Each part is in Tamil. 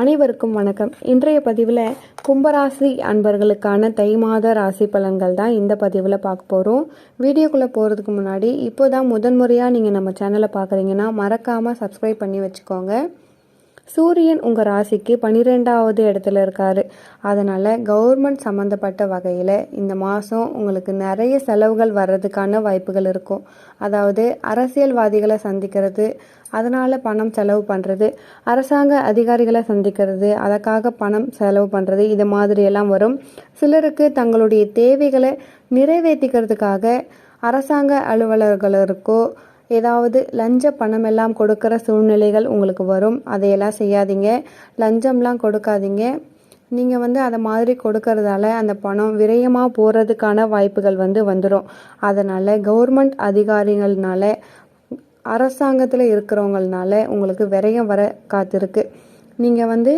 அனைவருக்கும் வணக்கம். இன்றைய பதிவில் கும்பராசி அன்பர்களுக்கான தை மாத ராசி பலன்கள் தான் இந்த பதிவில் பார்க்க போகிறோம் வீடியோக்குள்ளே போகிறதுக்கு முன்னாடி இப்போ தான் முதன்முறையாக நீங்கள் நம்ம சேனலை பார்க்குறீங்கன்னா மறக்காமல் சப்ஸ்கிரைப் பண்ணி வச்சுக்கோங்க. சூரியன் உங்கள் ராசிக்கு பன்னிரெண்டாவது இடத்துல இருக்கார். அதனால் கவர்மெண்ட் சம்மந்தப்பட்ட வகையில் இந்த மாதம் உங்களுக்கு நிறைய செலவுகள் வர்றதுக்கான வாய்ப்புகள் இருக்கும். அதாவது அரசியல்வாதிகளை சந்திக்கிறது அதனால் பணம் செலவு பண்ணுறது அரசாங்க அதிகாரிகளை சந்திக்கிறது அதற்காக பணம் செலவு பண்ணுறது இது மாதிரியெல்லாம் வரும். சிலருக்கு தங்களுடைய தேவைகளை நிறைவேற்றிக்கிறதுக்காக அரசாங்க அலுவலர்களுக்கோ ஏதாவது லஞ்ச பணம் எல்லாம் கொடுக்குற சூழ்நிலைகள் உங்களுக்கு வரும். அதையெல்லாம் செய்யாதீங்க. லஞ்சம்லாம் கொடுக்காதீங்க. நீங்கள் வந்து அதை மாதிரி கொடுக்கறதால அந்த பணம் விரயமாக போகிறதுக்கான வாய்ப்புகள் வந்து வந்துடும் அதனால் கவர்மெண்ட் அதிகாரிகள்னால அரசாங்கத்தில் இருக்கிறவங்களால உங்களுக்கு விரயம் வர காத்திருக்கு. நீங்கள் வந்து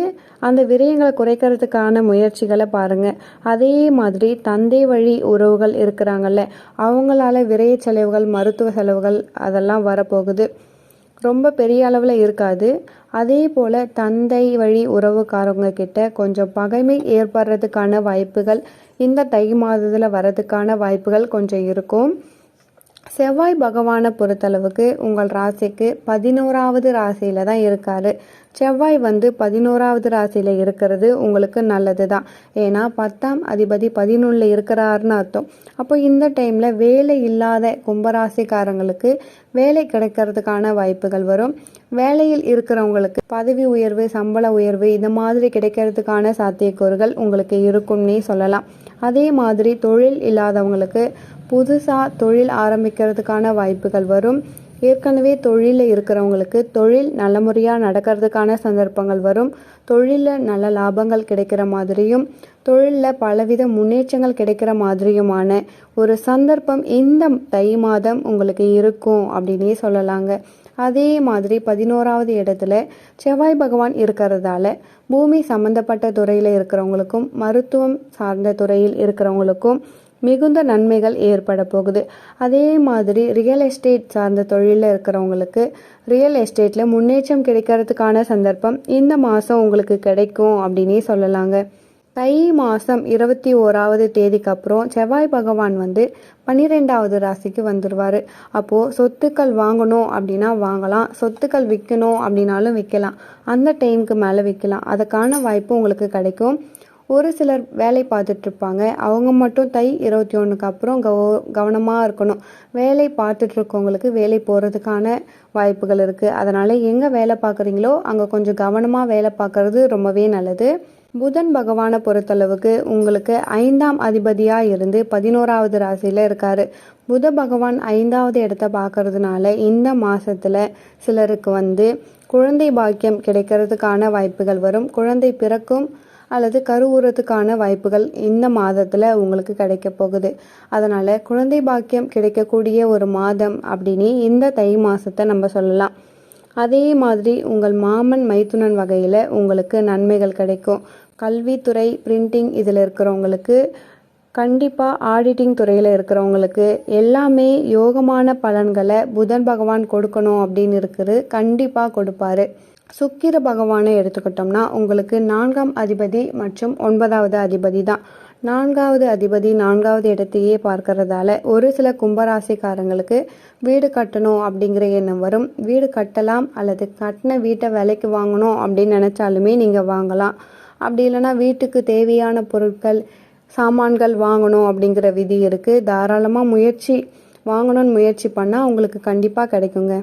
அந்த விரயங்களை குறைக்கிறதுக்கான முயற்சிகளை பாருங்கள் அதே மாதிரி தந்தை வழி உறவுகள் இருக்கிறாங்கல்ல அவங்களால விரய செலவுகள் மருத்துவ செலவுகள் அதெல்லாம் வரப்போகுது. ரொம்ப பெரிய அளவில் இருக்காது. அதே போல் தந்தை வழி உறவுக்காரவங்க கிட்ட கொஞ்சம் பகைமை ஏற்படுறதுக்கான வாய்ப்புகள் இந்த தை மாதத்தில் வரதுக்கான வாய்ப்புகள் கொஞ்சம் இருக்கும். செவ்வாய் பகவானை பொறுத்தளவுக்கு உங்கள் ராசிக்கு பதினோராவது ராசியில தான் இருக்காரு. செவ்வாய் வந்து பதினோராவது ராசியில இருக்கிறது உங்களுக்கு நல்லது தான் ஏன்னா பத்தாம் அதிபதி பதினொன்றில் இருக்கிறாருன்னு அர்த்தம். அப்போ இந்த டைம்ல வேலை இல்லாத கும்பராசிக்காரங்களுக்கு வேலை கிடைக்கிறதுக்கான வாய்ப்புகள் வரும். வேலையில் இருக்கிறவங்களுக்கு பதவி உயர்வு சம்பள உயர்வு இந்த மாதிரி கிடைக்கிறதுக்கான சாத்தியக்கூறுகள் உங்களுக்கு இருக்கும்னே சொல்லலாம். அதே மாதிரி தொழில் இல்லாதவங்களுக்கு புதுசாக தொழில் ஆரம்பிக்கிறதுக்கான வாய்ப்புகள் வரும். ஏற்கனவே தொழிலில் இருக்கிறவங்களுக்கு தொழில் நல்ல முறையாக நடக்கிறதுக்கான சந்தர்ப்பங்கள் வரும். தொழிலில் நல்ல லாபங்கள் கிடைக்கிற மாதிரியும் தொழிலில் பலவித முன்னேற்றங்கள் கிடைக்கிற மாதிரியுமான ஒரு சந்தர்ப்பம் இந்த தை மாதம் உங்களுக்கு இருக்கும் அப்படின்னே சொல்லலாங்க. அதே மாதிரி பதினோராவது இடத்துல செவ்வாய் பகவான் இருக்கிறதால பூமி சம்பந்தப்பட்ட துறையில் இருக்கிறவங்களுக்கும் மருத்துவம் சார்ந்த துறையில் இருக்கிறவங்களுக்கும் மிகுந்த நன்மைகள் ஏற்பட போகுது. அதே மாதிரி ரியல் எஸ்டேட் சார்ந்த தொழிலில் இருக்கிறவங்களுக்கு ரியல் எஸ்டேட்டில் முன்னேற்றம் கிடைக்கிறதுக்கான சந்தர்ப்பம் இந்த மாதம் உங்களுக்கு கிடைக்கும் அப்படின்னே சொல்லலாங்க. தை மாதம் இருபத்தி ஓராவது தேதிக்கு அப்புறம் செவ்வாய் பகவான் வந்து பன்னிரெண்டாவது ராசிக்கு வந்துடுவார் அப்போது சொத்துக்கள் வாங்கணும் அப்படின்னா வாங்கலாம். சொத்துக்கள் விற்கணும் அப்படின்னாலும் விற்கலாம் அந்த டைமுக்கு மேலே விற்கலாம் அதுக்கான வாய்ப்பு உங்களுக்கு கிடைக்கும். ஒரு சிலர் வேலை பார்த்துட்ருப்பாங்க. அவங்க மட்டும் தை இருபத்தி ஒன்றுக்கு அப்புறம் கவ கவனமாக இருக்கணும். வேலை பார்த்துட்ருக்கவங்களுக்கு வேலை போகிறதுக்கான வாய்ப்புகள் இருக்குது அதனால் எங்கே வேலை பார்க்குறீங்களோ அங்கே கொஞ்சம் கவனமாக வேலை பார்க்குறது ரொம்பவே நல்லது. புதன் பகவானை பொறுத்தளவுக்கு உங்களுக்கு ஐந்தாம் அதிபதியாக இருந்து பதினோராவது ராசியில் இருக்கார். புத பகவான் ஐந்தாவது இடத்த பார்க்கறதுனால இந்த மாதத்தில் சிலருக்கு வந்து குழந்தை பாக்கியம் கிடைக்கிறதுக்கான வாய்ப்புகள் வரும். குழந்தை பிறக்கும் அல்லது கருவுறதுக்கான வாய்ப்புகள் இந்த மாதத்தில் உங்களுக்கு கிடைக்க போகுது. அதனால் குழந்தை பாக்கியம் கிடைக்கக்கூடிய ஒரு மாதம் அப்படின்னு இந்த தை மாதத்தை நம்ம சொல்லலாம். அதே மாதிரி உங்கள் மாமன் மைத்துனன் வகையில் உங்களுக்கு நன்மைகள் கிடைக்கும். கல்வித்துறை பிரிண்டிங் இதில் இருக்கிறவங்களுக்கு கண்டிப்பாக ஆடிட்டிங் துறையில் இருக்கிறவங்களுக்கு எல்லாமே யோகமான பலன்களை புதன் பகவான் கொடுக்கணும் அப்படின்னு இருக்குது கண்டிப்பாக கொடுப்பாரு. சுக்கிர பகவானை எடுத்துக்கிட்டோம்னா உங்களுக்கு நான்காம் அதிபதி மற்றும் ஒன்பதாவது அதிபதி தான். நான்காவது அதிபதி நான்காவது இடத்தையே பார்க்கறதால ஒரு சில கும்பராசிக்காரங்களுக்கு வீடு கட்டணும் அப்படிங்கிற எண்ணம் வரும். வீடு கட்டலாம் அல்லது கட்டின வீட்டை விலைக்கு வாங்கணும் அப்படின்னு நினச்சாலுமே நீங்கள் வாங்கலாம். அப்படி இல்லைன்னா வீட்டுக்கு தேவையான பொருட்கள் சாமான்கள் வாங்கணும் அப்படிங்கிற விதி இருக்குது தாராளமாக முயற்சி வாங்கணும்னு முயற்சி பண்ணால் உங்களுக்கு கண்டிப்பாக கிடைக்குங்க.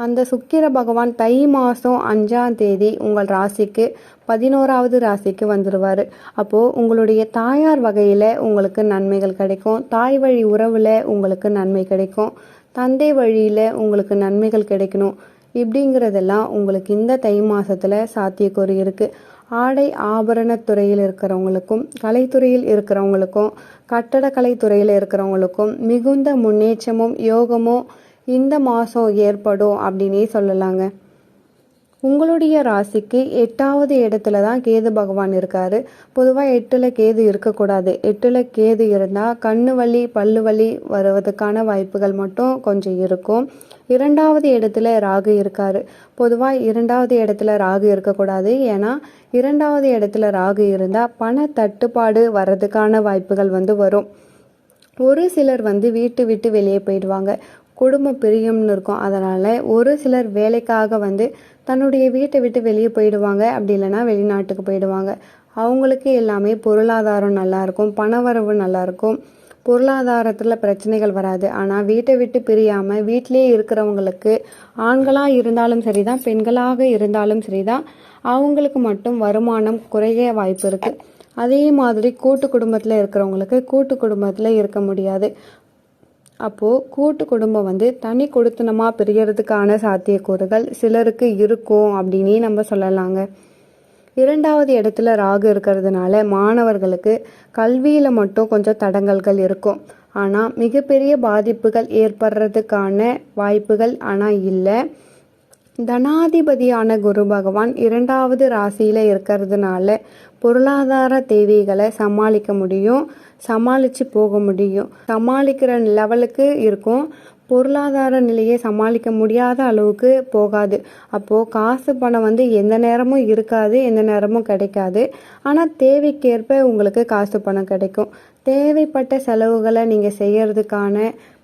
அந்த சுக்கிர பகவான் தை மாதம் அஞ்சாம் தேதி உங்கள் ராசிக்கு பதினோராவது ராசிக்கு வந்துடுவார் அப்போது உங்களுடைய தாயார் வகையில் உங்களுக்கு நன்மைகள் கிடைக்கும். தாய் வழி உறவில் உங்களுக்கு நன்மை கிடைக்கும். தந்தை வழியில் உங்களுக்கு நன்மைகள் கிடைக்கணும். இப்படிங்கிறதெல்லாம் உங்களுக்கு இந்த தை மாதத்தில் சாத்தியக்கூறு இருக்குது ஆடை ஆபரணத்துறையில் இருக்கிறவங்களுக்கும் கலைத்துறையில் இருக்கிறவங்களுக்கும் கட்டடக்கலை துறையில் இருக்கிறவங்களுக்கும் மிகுந்த முன்னேற்றமும் யோகமும் இந்த மாதம் ஏற்படும் அப்படின்னே சொல்லலாங்க. உங்களுடைய ராசிக்கு எட்டாவது இடத்துல தான் கேது பகவான் இருக்காரு. பொதுவாக எட்டில் கேது இருக்கக்கூடாது. எட்டில் கேது இருந்தால் கண்ணு வலி பல்லு வலி வருவதற்கான வாய்ப்புகள் மட்டும் கொஞ்சம் இருக்கும். இரண்டாவது இடத்துல ராகு இருக்காரு. பொதுவாக இரண்டாவது இடத்துல ராகு இருக்கக்கூடாது. ஏன்னா இரண்டாவது இடத்துல ராகு இருந்தால் பண தட்டுப்பாடு வர்றதுக்கான வாய்ப்புகள் வந்து வரும். ஒரு சிலர் வந்து வீட்டு விட்டு வெளியே போயிடுவாங்க. குடும்ப பிரியம்னு இருக்கும். அதனால் ஒரு சிலர் வேலைக்காக வந்து தன்னுடைய வீட்டை விட்டு வெளியே போயிடுவாங்க. அப்படி இல்லைன்னா வெளிநாட்டுக்கு போயிடுவாங்க. அவங்களுக்கு எல்லாமே பொருளாதாரம் நல்லாயிருக்கும் பணவரவு நல்லாயிருக்கும் பொருளாதாரத்தில் பிரச்சனைகள் வராது. ஆனால் வீட்டை விட்டு பிரியாமல் வீட்டிலே இருக்கிறவங்களுக்கு ஆண்களாக இருந்தாலும் சரி தான் பெண்களாக இருந்தாலும் சரி தான் அவங்களுக்கு மட்டும் வருமானம் குறைய வாய்ப்பு இருக்குது அதே மாதிரி கூட்டு குடும்பத்தில் இருக்கிறவங்களுக்கு கூட்டு குடும்பத்தில் இருக்க முடியாது. அப்போது கூட்டு குடும்பம் வந்து தனி கொடுத்தனமாக பிரியறதுக்கான சாத்தியக்கூறுகள் சிலருக்கு இருக்கும் அப்படின்னே நம்ம சொல்லலாங்க. இரண்டாவது இடத்துல ராகு இருக்கிறதுனால மாணவர்களுக்கு கல்வியில் மட்டும் கொஞ்சம் தடங்கல்கள் இருக்கும். ஆனால் மிகப்பெரிய பாதிப்புகள் ஏற்படுறதுக்கான வாய்ப்புகள் ஆனால் இல்லை. தனாதிபதியான குரு பகவான் இரண்டாவது ராசியில் இருக்கிறதுனால பொருளாதார தேவைகளை சமாளிக்க முடியும். சமாளித்து போக முடியும். சமாளிக்கிற லெவலுக்கு இருக்கும். பொருளாதார நிலையை சமாளிக்க முடியாத அளவுக்கு போகாது. அப்போது காசு பணம் வந்து எந்த நேரமும் இருக்காது எந்த நேரமும் கிடைக்காது. ஆனால் தேவைக்கேற்ப உங்களுக்கு காசு பணம் கிடைக்கும். தேவைப்பட்ட செலவுகளை நீங்கள் செய்கிறதுக்கான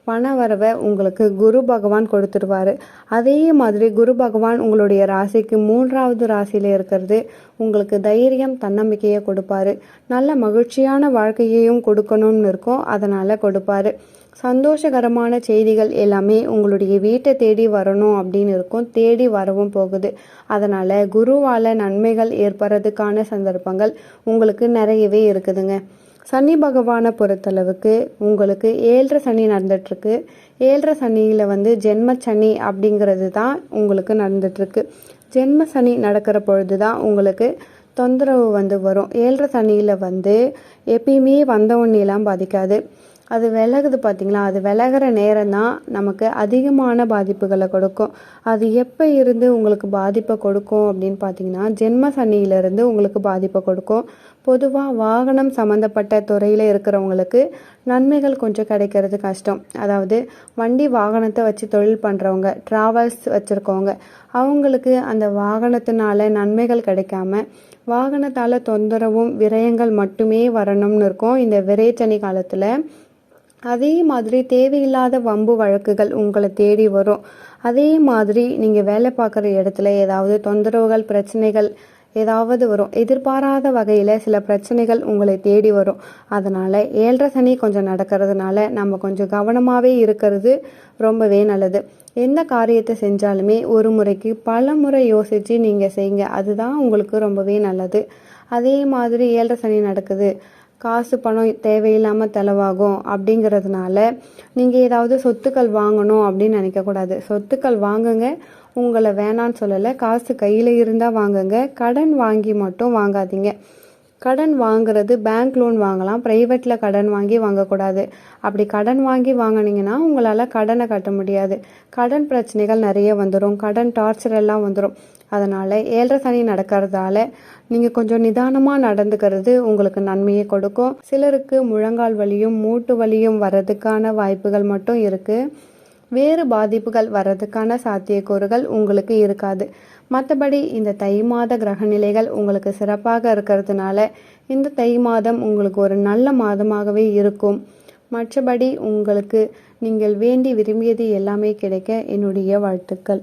பண வரவை உங்களுக்கு குரு பகவான் கொடுத்துருவாரு. அதே மாதிரி குரு பகவான் உங்களுடைய ராசிக்கு மூன்றாவது ராசியில் இருக்கிறது. உங்களுக்கு தைரியம் தன்னம்பிக்கையை கொடுப்பாரு. நல்ல மகிழ்ச்சியான வாழ்க்கையையும் கொடுக்கணும்னு இருக்கும். அதனால் கொடுப்பாரு. சந்தோஷகரமான செய்திகள் எல்லாமே உங்களுடைய வீட்டை தேடி வரணும் அப்படின்னு இருக்கும். தேடி வரவும் போகுது. அதனால் குருவால் நன்மைகள் ஏற்படுறதுக்கான சந்தர்ப்பங்கள் உங்களுக்கு நிறையவே இருக்குதுங்க. சனி பகவானை பொறுத்தளவுக்கு உங்களுக்கு ஏழரை சனி நடந்துட்டுருக்கு. ஏழரை சனியில் வந்து ஜென்ம சனி அப்படிங்கிறது தான் உங்களுக்கு நடந்துட்டுருக்கு. ஜென்ம சனி நடக்கிற பொழுது தான் உங்களுக்கு தொந்தரவு வந்து வரும். ஏழரை சனியில் வந்து எப்பயுமே வந்தவொன்னெலாம் பாதிக்காது. அது விலகுது பார்த்திங்களா அது விலகிற நேரம் தான் நமக்கு அதிகமான பாதிப்புகளை கொடுக்கும். அது எப்போ இருந்து உங்களுக்கு பாதிப்பை கொடுக்கும் அப்படின்னு பார்த்தீங்கன்னா ஜென்ம சனியிலிருந்து உங்களுக்கு பாதிப்பை கொடுக்கும். பொதுவாக வாகனம் சம்மந்தப்பட்ட துறையில் இருக்கிறவங்களுக்கு நன்மைகள் கொஞ்சம் கிடைக்கிறது கஷ்டம். அதாவது வண்டி வாகனத்தை வச்சு தொழில் பண்ணுறவங்க ட்ராவல்ஸ் வச்சுருக்கவங்க அவங்களுக்கு அந்த வாகனத்தினால நன்மைகள் கிடைக்காம வாகனத்தால் தொந்தரவும் விரயங்கள் மட்டுமே வரணும்னு இருக்கும். இந்த விரைச்சனி காலத்தில் அதே மாதிரி தேவையில்லாத வம்பு வழக்குகள் உங்களை தேடி வரும். அதே மாதிரி நீங்கள் வேலை பார்க்குற இடத்துல ஏதாவது தொந்தரவுகள் பிரச்சனைகள் ஏதாவது வரும். எதிர்பாராத வகையில் சில பிரச்சனைகள் உங்களை தேடி வரும். அதனால் ஏழரை சனி கொஞ்சம் நடக்கிறதுனால நம்ம கொஞ்சம் கவனமாகவே இருக்கிறது ரொம்பவே நல்லது. எந்த காரியத்தை செஞ்சாலுமே ஒரு முறைக்கு பல முறை யோசித்து நீங்கள் செய்யுங்க. அதுதான் உங்களுக்கு ரொம்பவே நல்லது. அதே மாதிரி ஏழரை சனி நடக்குது. காசு பணம் தேவையில்லாமல் செலவாகும் அப்படிங்கிறதுனால நீங்கள் ஏதாவது சொத்துக்கள் வாங்கணும் அப்படின்னு நினைக்கக்கூடாது சொத்துக்கள் வாங்குங்க. உங்களை வேணான்னு சொல்லலை. காசு கையில் இருந்தால் வாங்குங்க. கடன் வாங்கி மட்டும் வாங்காதீங்க. கடன் வாங்குறது பேங்க் லோன் வாங்கலாம் ப்ரைவேட்டில் கடன் வாங்கி வாங்கக்கூடாது. அப்படி கடன் வாங்கி வாங்கினீங்கன்னா உங்களால் கடனை கட்ட முடியாது. கடன் பிரச்சனைகள் நிறைய வந்துடும் கடன் டார்ச்சர் எல்லாம் வந்துடும் அதனால் ஏழரை சனி நடக்கிறதால நீங்கள் கொஞ்சம் நிதானமாக நடந்துக்கிறது உங்களுக்கு நன்மையை கொடுக்கும். சிலருக்கு முழங்கால் வலியும் மூட்டு வலியும் வர்றதுக்கான வாய்ப்புகள் மட்டும் இருக்குது வேறு பாதிப்புகள் வர்றதுக்கான சாத்தியக்கூறுகள் உங்களுக்கு இருக்காது. மற்றபடி இந்த தை மாத கிரகநிலைகள் உங்களுக்கு சிறப்பாக இருக்கிறதுனால இந்த தை மாதம் உங்களுக்கு ஒரு நல்ல மாதமாகவே இருக்கும். மற்றபடி உங்களுக்கு நீங்கள் வேண்டி விரும்பியது எல்லாமே கிடைக்க என்னுடைய வாழ்த்துக்கள்.